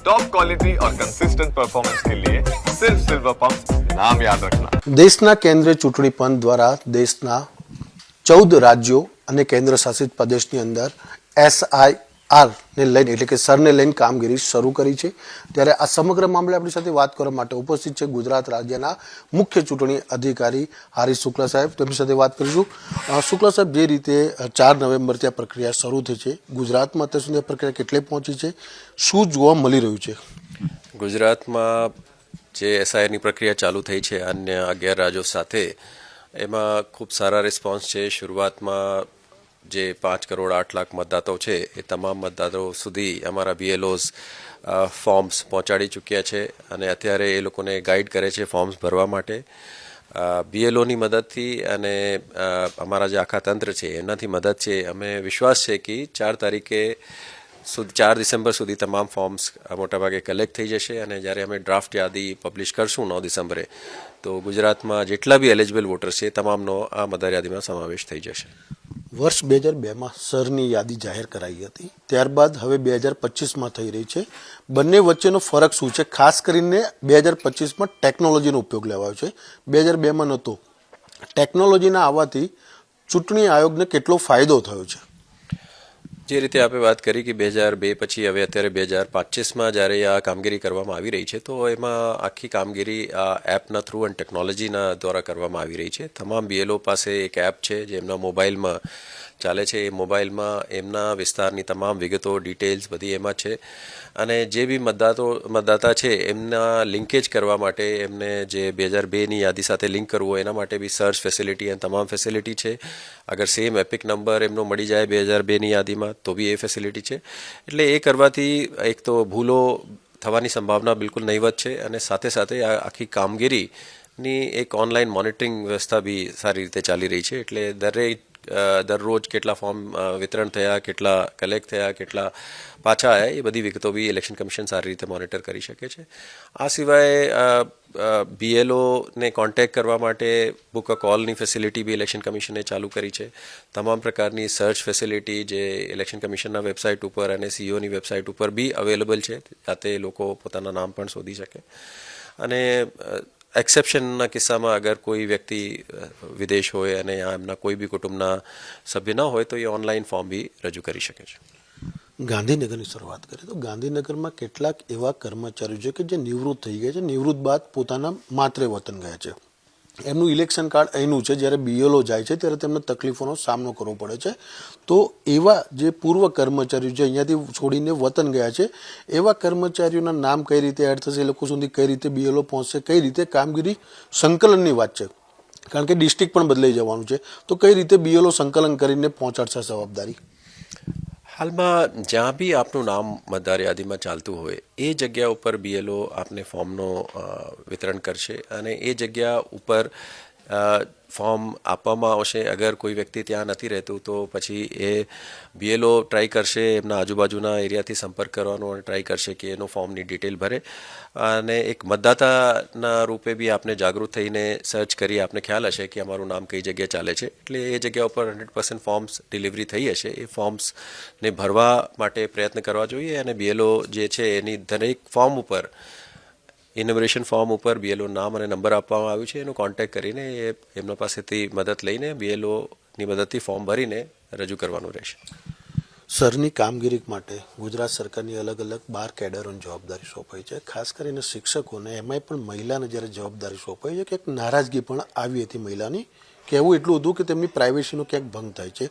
Top quality और consistent performance के लिए सिर्फ सिल्वर पंप नाम याद रखना દેશના કેન્દ્રીય ચૂંટણી પંચ દ્વારા દેશના ચૌદ રાજ્યો અને કેન્દ્ર શાસિત પ્રદેશની અંદર એસઆઈઆર ને લઈને, એટલે કે સરને લઈને કામગીરી શરૂ કરી છે. ત્યારે આ સમગ્ર મામલે આપણી સાથે વાત કરવા માટે ઉપસ્થિત છે ગુજરાત રાજ્યના મુખ્ય ચૂંટણી અધિકારી હારીશ શુક્લા સાહેબ. તેમની સાથે વાત કરીશું. શુક્લા સાહેબ, જે રીતે ચાર નવેમ્બરથી આ પ્રક્રિયા શરૂ થઈ છે, ગુજરાતમાં અત્યાર સુધી આ પ્રક્રિયા કેટલે પહોંચી છે, શું જોવા મળી રહ્યું છે? ગુજરાતમાં જે એસઆઈની પ્રક્રિયા ચાલુ થઈ છે, અન્ય અગિયાર રાજ્યો સાથે, એમાં ખૂબ સારા રિસ્પોન્સ છે. શરૂઆતમાં જે પાંચ કરોડ આઠ લાખ મતદાતાઓ છે, એ તમામ મતદાતાઓ સુધી અમારા બીએલઓઝ ફોર્મ્સ પહોંચાડી ચૂક્યા છે અને અત્યારે એ લોકોને ગાઈડ કરે છે ફોર્મ્સ ભરવા માટે. બીએલઓની મદદથી અને અમારા જે આખા તંત્ર છે, એનાથી મદદ છે. અમે વિશ્વાસ છે કે ચાર તારીખે સુધી ચાર ડિસેમ્બર સુધી તમામ ફોર્મ્સ મોટાભાગે કલેક્ટ થઈ જશે અને જ્યારે અમે ડ્રાફ્ટ યાદી પબ્લિશ કરશું નવ ડિસેમ્બરે, તો ગુજરાતમાં જેટલા બી એલિજિબલ વોટર્સ છે, તમામનો આ મતદાર યાદીમાં સમાવેશ થઈ જશે. વર્ષ બે હજાર બેમાં સરની યાદી જાહેર કરાઈ હતી. ત્યારબાદ હવે બે હજાર પચીસમાં થઈ રહી છે. બંને વચ્ચેનો ફરક શું છે? ખાસ કરીને બે હજાર પચીસમાં ટેકનોલોજીનો ઉપયોગ લેવાયો છે. બે હજાર બેમાં નહોતો. ટેકનોલોજીના આવવાથી ચૂંટણી આયોગને કેટલો ફાયદો થયો છે? જે રીતે આપણે વાત કરી કે બે હજાર બે પછી હવે અત્યારે બે હજાર પચીસમાં જ્યારે આ કામગીરી કરવામાં આવી રહી છે, તો એમાં આખી કામગીરી આ એપના થ્રુ અને ટેકનોલોજીના દ્વારા કરવામાં આવી રહી છે. તમામ બીએલઓ પાસે એક એપ છે, જે એમના મોબાઈલમાં ચાલે છે એ મોબાઈલમાં, એમના વિસ્તારની તમામ વિગતો, ડિટેલ્સ બધી એમાં છે. અને જે બી મતદાતો, મતદાતા છે, એમના લિંકેજ કરવા માટે એમને જે બે હજાર બેની યાદી સાથે લિંક કરવું હોય, એના માટે બી સર્ચ ફેસિલિટી અને તમામ ફેસિલિટી છે. અગર સેમ એપિક નંબર એમનો મળી જાય બે હજાર બેની યાદીમાં, તો બી એ ફેસિલિટી છે. એટલે એ કરવાથી એક તો ભૂલો થવાની સંભાવના બિલકુલ નહીવત છે અને સાથે સાથે આ આખી કામગીરીની એક ઓનલાઈન મોનિટરિંગ વ્યવસ્થા બી સારી રીતે ચાલી રહી છે. એટલે દરેક દરરોજ કેટલા ફોર્મ વિતરણ થયા, કેટલા કલેક્ટ થયા, કેટલા પાછા આવ્યા એ બધી વિગતો બી ઇલેક્શન કમિશન સારી રીતે મોનિટર કરી શકે છે. આ સિવાય બીએલઓને કોન્ટેક્ટ કરવા માટે બુક અ કોલની ફેસિલિટી બી ઇલેક્શન કમિશને ચાલુ કરી છે. તમામ પ્રકારની સર્ચ ફેસિલિટી જે ઇલેક્શન કમિશનના વેબસાઇટ ઉપર અને સીઈઓની વેબસાઇટ ઉપર બી અવેલેબલ છે, જાતે લોકો પોતાના નામ પણ શોધી શકે. અને એક્સેપ્શનના કિસ્સામાં અગર કોઈ વ્યક્તિ વિદેશ હોય અને એમના કોઈ બી કુટુંબના સભ્ય ન હોય તો એ ઓનલાઈન ફોર્મ બી રજૂ કરી શકે છે. ગાંધીનગરની શરૂઆત કરીએ તો ગાંધીનગરમાં કેટલાક એવા કર્મચારીઓ છે કે જે નિવૃત્ત થઈ ગયા છે, નિવૃત્ત બાદ પોતાના માત્ર વતન ગયા છે. એમનું ઇલેક્શન કાર્ડ અહીંનું છે, જ્યારે બીએલઓ જાય છે, ત્યારે તેમને તકલીફોનો સામનો કરવો પડે છે. તો એવા જે પૂર્વ કર્મચારીઓ જે અહીંયાથી છોડીને વતન ગયા છે, એવા કર્મચારીઓના નામ કઈ રીતે એડ થશે, એ લોકો સુધી કઈ રીતે બીએલઓ પહોંચશે, કઈ રીતે કામગીરી સંકલનની વાત છે? કારણ કે ડિસ્ટ્રિક્ટ પણ બદલાઈ જવાનું છે. તો કઈ રીતે બીએલઓ સંકલન કરીને પહોંચાડશે જવાબદારી? હાલમાં જ્યાં બી આપનું નામ મતદાર યાદીમાં ચાલતું હોય, એ જગ્યા ઉપર બીએલઓ આપને ફોર્મનો વિતરણ કરશે અને એ જગ્યા ઉપર ફોર્મ આપવામાં આવશે. અગર કોઈ વ્યક્તિ ત્યાં નથી રહેતું, તો પછી એ બીએલઓ ટ્રાય કરશે, એમના આજુબાજુના એરિયાથી સંપર્ક કરવાનો અને ટ્રાય કરશે કે એનો ફોર્મની ડિટેલ ભરે. અને એક મતદાતાના રૂપે બી આપને જાગૃત થઈને સર્ચ કરી આપને ખ્યાલ હશે કે અમારું નામ કઈ જગ્યાએ ચાલે છે. એટલે એ જગ્યા ઉપર હંડ્રેડ પર્સન્ટ ફોર્મ્સ ડિલિવરી થઈ હશે. એ ફોર્મ્સને ભરવા માટે પ્રયત્ન કરવા જોઈએ અને બીએલઓ જે છે, એની દરેક ફોર્મ ઉપર ઇનોગ્રેશન ફોર્મ ઉપર બીએલઓ નામ અને નંબર આપવામાં આવ્યું છે. એનો કોન્ટેક્ટ કરીને એ એમના પાસેથી મદદ લઈને બીએલઓની મદદથી ફોર્મ ભરીને રજૂ કરવાનું રહેશે. સરની કામગીરી માટે ગુજરાત સરકારની અલગ અલગ બાર કેડરોની જવાબદારી સોંપાઈ છે. ખાસ કરીને શિક્ષકોને એમાંય પણ મહિલાને જ્યારે જવાબદારી સોંપાઈ છે, ક્યાંક નારાજગી પણ આવી હતી મહિલાની. કહેવું એટલું હતું કે તેમની પ્રાઇવેસીનો ક્યાંક ભંગ થાય છે.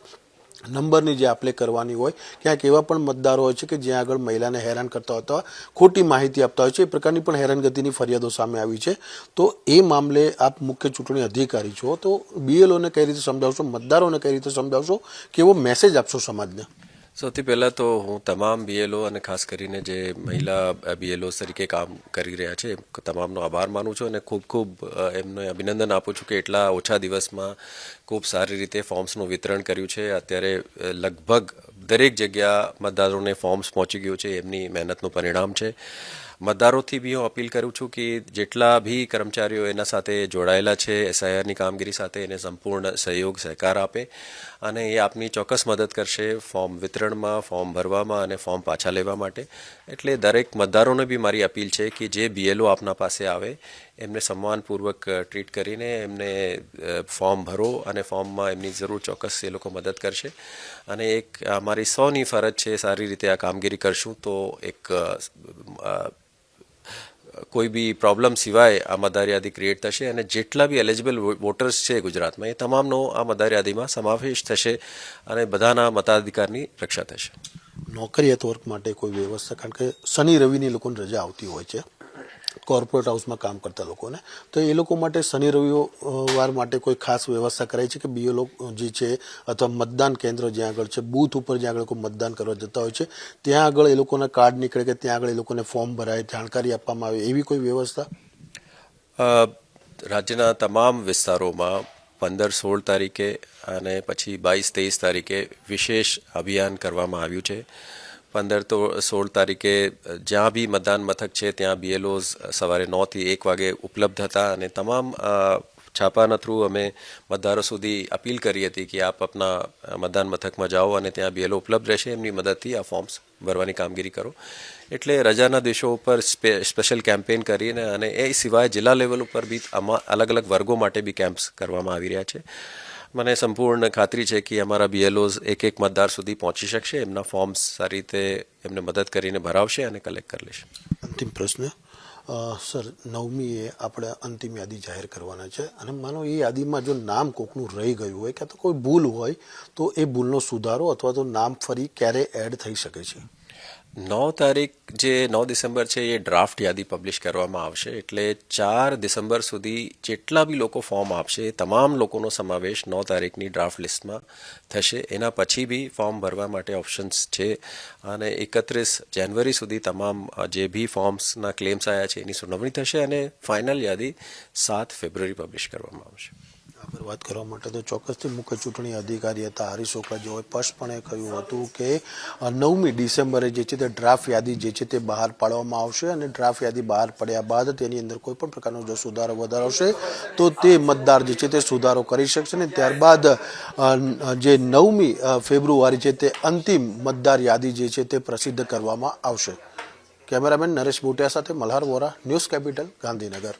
નંબરની જે આપલે કરવાની હોય, ક્યાંક એવા પણ મતદારો હોય છે કે જ્યાં આગળ મહિલાને હેરાન કરતા હોતા ખોટી માહિતી આપતા હોય છે, એ પ્રકારની પણ હેરાનગતિની ફરિયાદો સામે આવી છે. તો એ મામલે આપ મુખ્ય ચૂંટણી અધિકારી છો. તો બીએલઓને કઈ રીતે સમજાવશો? મતદારોને કઈ રીતે સમજાવશો? કેવો મેસેજ આપશો સમાજને? સૌથી પહેલાં તો હું તમામ બીએલઓ અને ખાસ કરીને જે મહિલા બીએલઓ તરીકે કામ કરી રહ્યા છે તમામનો આભાર માનું છું અને ખૂબ ખૂબ એમને અભિનંદન આપું છું કે એટલા ઓછા દિવસમાં ખૂબ સારી રીતે ફોર્મ્સનું વિતરણ કર્યું છે. અત્યારે લગભગ દરેક જગ્યા મતદારોને ફોર્મ્સ પહોંચી ગયું છે, એમની મહેનતનું પરિણામ છે. મતદારોથી બી હું અપીલ કરું છું કે જેટલા બી કર્મચારીઓ એના સાથે જોડાયેલા છે એસઆઈઆરની કામગીરી સાથે એને સંપૂર્ણ સહયોગ, સહકાર આપે અને એ આપની ચોક્કસ મદદ કરશે ફોર્મ વિતરણમાં, ફોર્મ ભરવામાં અને ફોર્મ પાછા લેવા માટે. એટલે દરેક મતદારોને બી મારી અપીલ છે કે જે બીએલઓ આપના પાસે આવે, એમને સન્માનપૂર્વક ટ્રીટ કરીને એમને ફોર્મ ભરો અને ફોર્મમાં એમની જરૂર ચોક્કસ એ લોકો મદદ કરશે. અને એક અમારી સૌની ફરજ છે સારી રીતે આ કામગીરી કરશું તો એક કોઈ બી પ્રોબ્લેમ સિવાય આ મતદાર યાદી ક્રિએટ થશે અને જેટલા બી એલિજિબલ વોટર્સ છે ગુજરાતમાં, એ તમામનો આ મતદાર યાદીમાં સમાવેશ થશે અને બધાના મતાધિકારની રક્ષા થશે. નોકરિયાત વર્ગ માટે કોઈ વ્યવસ્થા, કારણ કે શનિ રવિની લોકોને રજા આવતી હોય છે. કોર્પોરેટ હાઉસમાં કામ કરતા લોકોને. તો એ લોકો માટે શનિ, રવિવાર માટે કોઈ ખાસ વ્યવસ્થા કરાઈ છે કે બીએલઓ જે છે અથવા મતદાન કેન્દ્ર જ્યાં આગળ છે, બૂથ ઉપર જ્યાં આગળ લોકો મતદાન કરવા જતા હોય છે, ત્યાં આગળ એ લોકોના કાર્ડ નીકળે કે ત્યાં આગળ એ લોકોને ફોર્મ ભરાય, જાણકારી આપવામાં આવે, એવી કોઈ વ્યવસ્થા? રાજ્યના તમામ વિસ્તારોમાં પંદર, સોળ તારીખે અને પછી બાવીસ તેવીસ તારીખે વિશેષ અભિયાન કરવામાં આવ્યું છે. પંદર તો સોળ તારીખે જ્યાં બી મતદાન મથક છે, ત્યાં બીએલઓઝ સવારે નવથી એક વાગે ઉપલબ્ધ હતા અને તમામ છાપાના થ્રુ અમે મતદારો સુધી અપીલ કરી હતી કે આપ આપના મતદાન મથકમાં જાઓ અને ત્યાં બીએલઓ ઉપલબ્ધ રહેશે. એમની મદદથી આ ફોર્મ્સ ભરવાની કામગીરી કરો. એટલે રજાના દિવસો ઉપર સ્પે, સ્પેશિયલ કેમ્પેન કરીને અને એ સિવાય જિલ્લા લેવલ ઉપર બી આમાં અલગ અલગ વર્ગો માટે બી કેમ્પ્સ કરવામાં આવી રહ્યા છે. મને સંપૂર્ણ ખાતરી છે કે અમારા બીએલઓઝ એક એક મતદાર સુધી પહોંચી શકશે, એમના ફોર્મ્સ સારી રીતે એમને મદદ કરીને ભરાવશે અને કલેક્ટ કરી લેશે. અંતિમ પ્રશ્ન સર, નવમીએ આપણે અંતિમ યાદી જાહેર કરવાના છે અને માનો એ યાદીમાં જો નામ કોકનું રહી ગયું હોય કાં તો કોઈ ભૂલ હોય, તો એ ભૂલનો સુધારો અથવા તો નામ ફરી ક્યારે એડ થઈ શકે છે? નવ તારીખ જે નવ ડિસેમ્બર છે, એ ડ્રાફ્ટ યાદી પબ્લિશ કરવામાં આવશે. એટલે ચાર ડિસેમ્બર સુધી જેટલા બી લોકો ફોર્મ આપશે એ તમામ લોકોનો સમાવેશ નવ તારીખની ડ્રાફ્ટ લિસ્ટમાં થશે. એના પછી બી ફોર્મ ભરવા માટે ઓપ્શન્સ છે. અને એકત્રીસ જાન્યુઆરી સુધી તમામ જે બી ફોર્મ્સના ક્લેમ્સ આવ્યા છે, એની સુનાવણી થશે અને ફાઇનલ યાદી સાત ફેબ્રુઆરી પબ્લિશ કરવામાં આવશે. પર વાત કરવા માટે તો ચોક્કસથી મુખ્ય ચૂંટણી અધિકારી હતા હરીશ ઓકરા જેઓએ સ્પષ્ટપણે કહ્યું હતું કે નવમી ડિસેમ્બરે જે છે તે ડ્રાફ્ટ યાદી જે છે તે બહાર પાડવામાં આવશે અને ડ્રાફ્ટ યાદી બહાર પડ્યા બાદ તેની અંદર કોઈ પણ પ્રકારનો જો સુધારો વધારો હશે તો તે મતદાર જે છે તે સુધારો કરી શકશે અને ત્યારબાદ જે નવમી ફેબ્રુઆરી છે તે અંતિમ મતદાર યાદી જે છે તે પ્રસિદ્ધ કરવામાં આવશે. કેમેરામેન નરેશ બુટિયા સાથે મલ્હાર વોરા, ન્યૂઝ કેપિટલ, ગાંધીનગર.